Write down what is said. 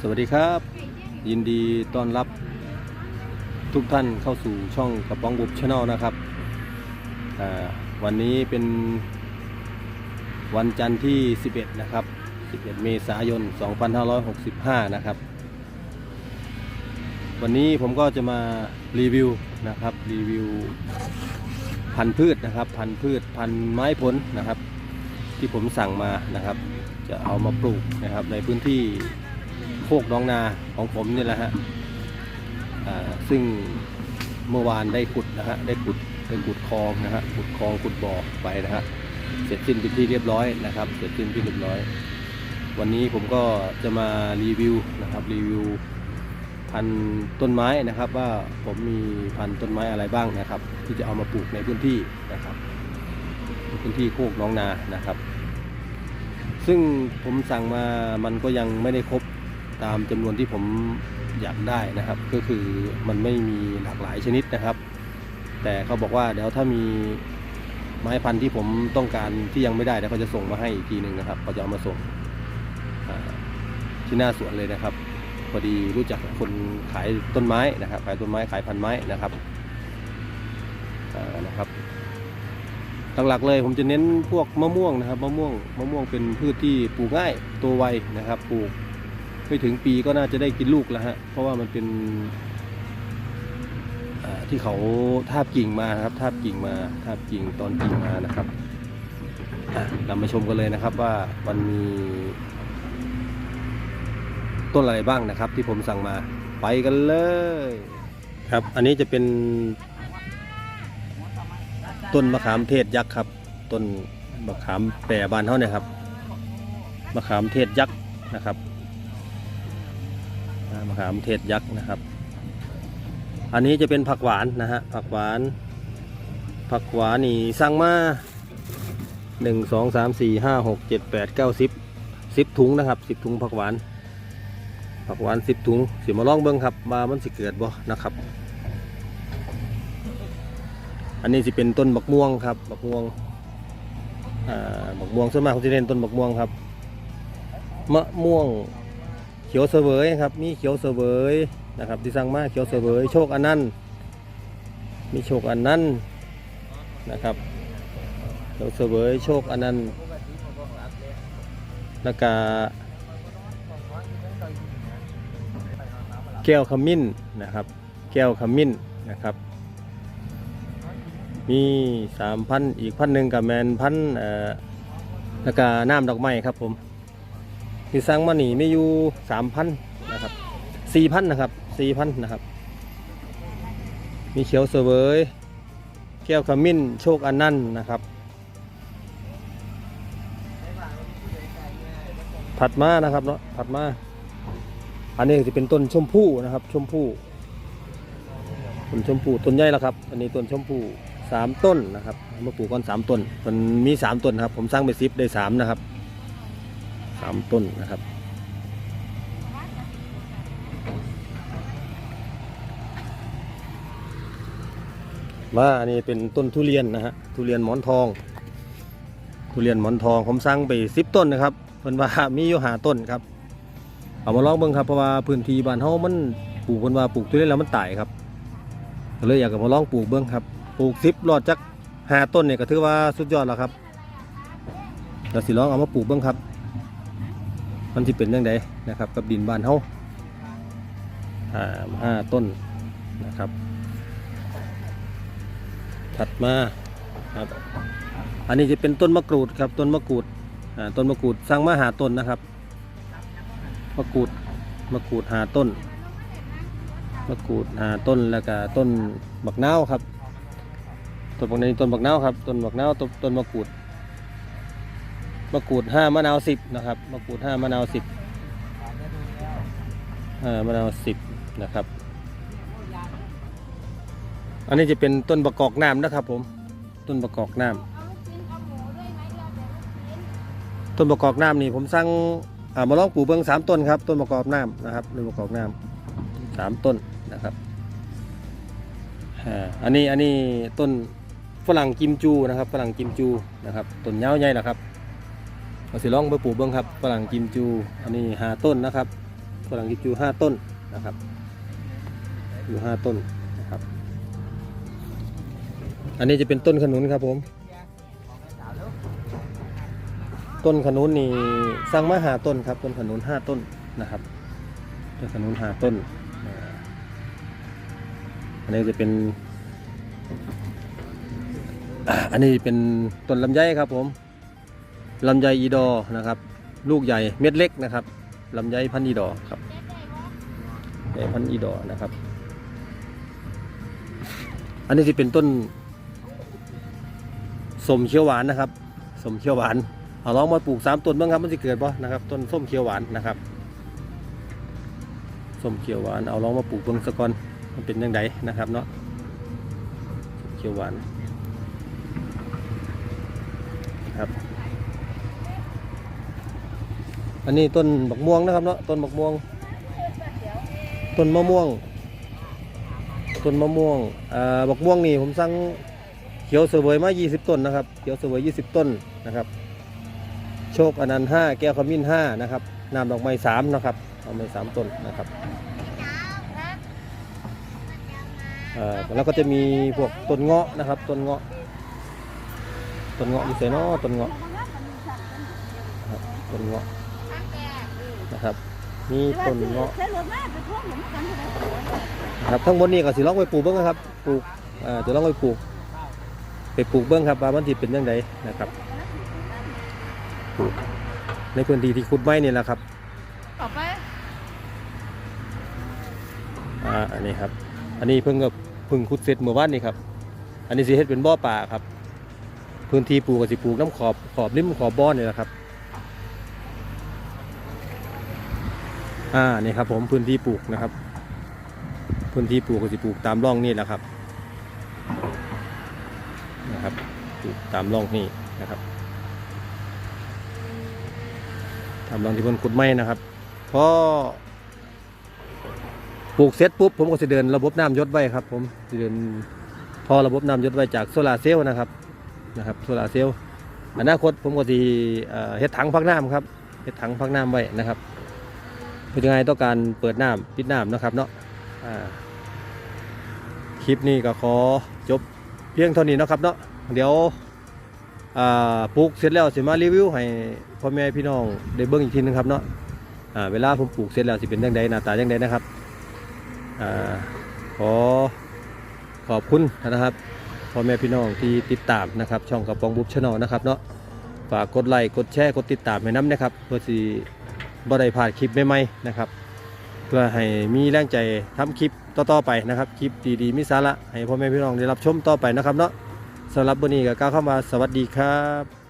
สวัสดีครับ ยินดีต้อนรับทุกท่านเข้าสู่ช่องกระป๋องบุบชาแนลนะครับวันนี้เป็นวันจันทร์ที่ 11 นะครับ 11 เมษายน 2565 นะครับ วันนี้ผมก็จะมารีวิวนะครับรีวิวพันธุ์พืชนะครับ พันธุ์พืชพันธุ์ไม้ผลนะครับ ที่ผมสั่งมานะครับ จะเอามาปลูกนะครับในพื้นที่โคกน้องนาของผมนี่แหละฮะซึ่งเมื่อวานได้ขุดนะฮะได้ขุดได้ขุดคลองนะฮะขุดคลองขุดบ่อไปนะฮะเสร็จสิ้นเป็นที่เรียบร้อยนะครับ เสร็จสิ้นที่เรียบร้อย วันนี้ผมก็จะมารีวิวนะครับรีวิว พันธุ์ต้นไม้นะครับ ว่าผมมีพันธุ์ต้นไม้อะไรบ้างนะครับ ที่จะเอามาปลูกในพื้นที่นะครับพื้นที่โคกน้องนานะครับ ซึ่งผมสั่งมามันก็ยังไม่ได้ครบตามจำนวนที่ผมอยากได้นะครับ ก็คือมันไม่มีหลากหลายชนิดนะครับ แต่เขาบอกว่าเดี๋ยวถ้ามีไม้พันธุ์ที่ผมต้องการที่ยังไม่ได้เดี๋ยวเขาจะส่งมาให้อีกทีหนึ่งนะครับเขาจะเอามาส่งที่หน้าสวนเลยนะครับ พอดีรู้จักคนขายต้นไม้นะครับ ขายต้นไม้ขายพันไม้นะครับนะครับหลักๆเลยผมจะเน้นพวกมะม่วงนะครับมะม่วงมะม่วงเป็นพืชที่ปลูกง่ายตัวไวนะครับปลูกไม่ถึงปีก็น่าจะได้กินลูกแล้วฮะเพราะว่ามันเป็นที่เขาทาบกิ่งมาครับทาบกิ่งมาทาบกิ่งตอนกิ่งมานะครับเรามาชมกันเลยนะครับว่ามันมี ต้นอะไรบ้างนะครับ ที่ผมสั่งมาไปกันเลย ครับ อันนี้จะเป็น ต้นมะขามเทศยักษ์ครับ ต้นมะขามแปรบานเท่านี่ครับมะขามเทศยักษ์นะครับมะขามเทศยักษ์นะครับ อันนี้จะเป็นผักหวานนะฮะผักหวาน ผักหวานนี่สั่งมาหนึ่งสองสามสี่ห้าหกเจ็ดแปดเก้าสิบสิบถุงนะครับสิบถุงผักหวาน ผักหวานสิบถุงสิมาลองเบิ้งครับมามันสิเกิดบ่นะครับ อันนี้จะเป็นต้นบักม่วงครับบักม่วงอ่าบักม่วงส่วนมากเขาจะเน้นต้นบักม่วงครับ มะม่วงเขียวเสวยครับ มีเขียวเสวยนะครับ ที่สั่งมาเขียวเสวยโชคอันนั้นมีโชคอันนั้นนะครับเขียวเสวยโชคอันนั้นต์แล้วก็ แก้วขมิ้นนะครับ แก้วขมิ้นนะครับ มีสามพันอีกพันหนึ่งกับแมนพันเอ่อแล้วก็น้ำดอกไม้ครับผมที่สร้างมาหนีไม่อยู่สามพันนะครับสี่พันนะครับสี่พันนะครับ มีเขียวเสวยแก้วขมิ้นโชคอันนั่นนะครับถัดมานะครับเนาะถัดมา อันนี้จะเป็นต้นชมพู่นะครับ ชมพู่ต้นชมพู่ต้นใหญ่แล้วครับ อันนี้ต้นชมพู่สามต้นนะครับเอามาปลูกก่อนสามต้น มันมีสามต้นครับ ผมสร้างไปซิปได้สามนะครับสามต้นนะครับว่าอันนี้เป็นต้นทุเรียนนะฮะทุเรียนหมอนทอง ทุเรียนหมอนทองผมสร้างไปสิบต้นนะครับเพิ่นว่ามีอยู่หาต้นครับ เอามาลองเบิ่งครับเพราะว่าพื้นที่บ้านเฮามันปลูกเพิ่นว่าปลูกทุเรียนแล้วมันตายครับก็เลยอยากจะมาลองปลูกเบิ่งครับปลูกสิบรอดจักหาต้นเนี่ยก็ถือว่าสุดยอดแล้วครับเดี๋ยวสิลองเอามาปลูกเบิ่งครับ มันสิเป็นยังไงนะครับ กับดินบ้านเฮาหาห้าต้นนะครับ ถัดมาครับอันนี้จะเป็นต้นมะกรูดครับต้นมะกรูดอ่าต้นมะกรูดสร้างมาหาต้นนะครับ มะกรูดมะกรูดหาต้นมะกรูดหาต้นแล้วก็ต้นบักนาวครับต้นบักนี้ต้นบักนาวครับต้นบักนาวต้นต้นมะกรูดมะกรูดห้ามะนาวสิบนะครับมะกรูดห้ามะนาวสิบห้ามะนาวสิบนะครับ อันนี้จะเป็นต้นประกอกน้ำนะครับผมต้นประกอกน้ำต้นประกอบน้ำนี่ผมสั่ง อ่ามาลองปลูกเบิ้งสามต้นครับ ต้นประกอบน้ำนะครับต้นประกอบน้ำสามต้นนะครับอ่าอันนี้อันนี้ต้นฝรั่งกิมจูนะครับฝรั่งกิมจูนะครับต้นยาวใหญ่นะครับเราสิลองไปปลูกเบิ้งครับฝรั่งกิมจู อันนี้หาต้นนะครับฝรั่งกิมจูห้าต้นนะครับอยู่ห้าต้นนะครับ อันนี้จะเป็นต้นขนุนครับผม ต้นขนุนนี่สร้างมาหาต้นครับ ต้นขนุนห้าต้นนะครับ ต้นขนุนห้าต้น อันนี้จะเป็น อันนี้เป็นต้นลำไยครับผมลำไยอีดอนะครับ ลูกใหญ่เม็ดเล็กนะครับลำไยพันธุ์อีดอครับไยพันธุ์อีดอนะครับ อันนี้จะเป็นต้นสมเขียวหวานนะครับสมเขียวหวาน เอาลองมาปลูกสามต้นบ้างครับมันจะเกิดป่ะนะครับต้นส้มเขียวหวานนะครับส้มเขียวหวานเอาลองมาปลูกเบิ่งสะกอนมันเป็นยังไงนะครับเนาะเขียวหวานครับ อันนี้ต้นบักม่วงนะครับเนาะต้นบักม่วง ต้นมะม่วง ต้นมะม่วงอ่าบักม่วงนี่ผมสั่งเขียวเสวยมา 20 ต้นนะครับเขียวเสวย 20 ต้นนะครับ โชคอนันต์5แก้วขมิ้น5นะครับนำดอกไม้3นะครับดอกไม้3ต้นนะครับแล้วก็จะมีพวกต้นเงาะนะครับต้นเงาะต้นเงาะอยู่ไสนอต้นเงาะต้นเงาะนะครับมีต้นเงาะนะครับทั้งหมดนี้ก็สิลองไปปลูกเบิ้งนะครับปลูกอ่าจะลองไปปลูกไปปลูกเบิ้งครับว่ามันสิเป็นยังไงนะครับ ปลูก ในพื้นที่ที่ขุดไม้นี่แหละครับต่อไปอ่าอันนี้ครับ อันนี้เพิ่งก็เพิ่งขุดเสร็จเมื่อวานนี้ครับ อันนี้สิเฮ็ดเป็นบ่อป่าครับ พื้นที่ปลูกก็สิปลูกน้ำขอบขอบริมขอบบ่อนี่แหละครับอ่านี่ครับผมพื้นที่ปลูกนะครับ พื้นที่ปลูกก็สิปลูกตามร่องนี่แหละครับนะครับปลูกตามร่องนี่นะครับ ตามร่องที่เพิ่นขุดไม้นะครับพอปลูกเสร็จปุ๊บผมก็จะเดินระบบน้ำยศไว้ครับ ผมจะเดินพอระบบน้ำยศไว้จากโซลาเซลล์นะครับนะครับโซลาเซลล์อนาคตผมก็จะเฮ็ดถังพักน้ำครับเฮ็ดถังพักน้ำไว้นะครับเป็นยังไงต้องการเปิดน้ำปิดน้ำนะครับเนาะคลิปนี้ก็ขอจบเพียงเท่านี้นะครับเนาะเดี๋ยว ปลูกเสร็จแล้วสิมารีวิวให้พ่อแม่พี่น้องได้เบิ่งอีกทีนึงครับเนาะเวลาผมปลูกเสร็จแล้วสิเป็นยังไงหน้าตายังไงนะครับขอขอบคุณนะครับพ่อแม่พี่น้องที่ติดตามนะครับ ช่องกระป๋องบุ๊บชแนลนะครับเนาะฝากกดไลค์กดแชร์กดติดตามให้น้ำนะครับ เพื่อที่บ่ได้พลาดคลิปใหม่ๆนะครับ เพื่อให้มีแรงใจทำคลิปต่อๆไปนะครับ คลิปดีๆมีสาระให้พ่อแม่พี่น้องได้รับชมต่อไปนะครับเนาะ สำหรับวันนี้ก็กล่าวคำว่าสวัสดีครับ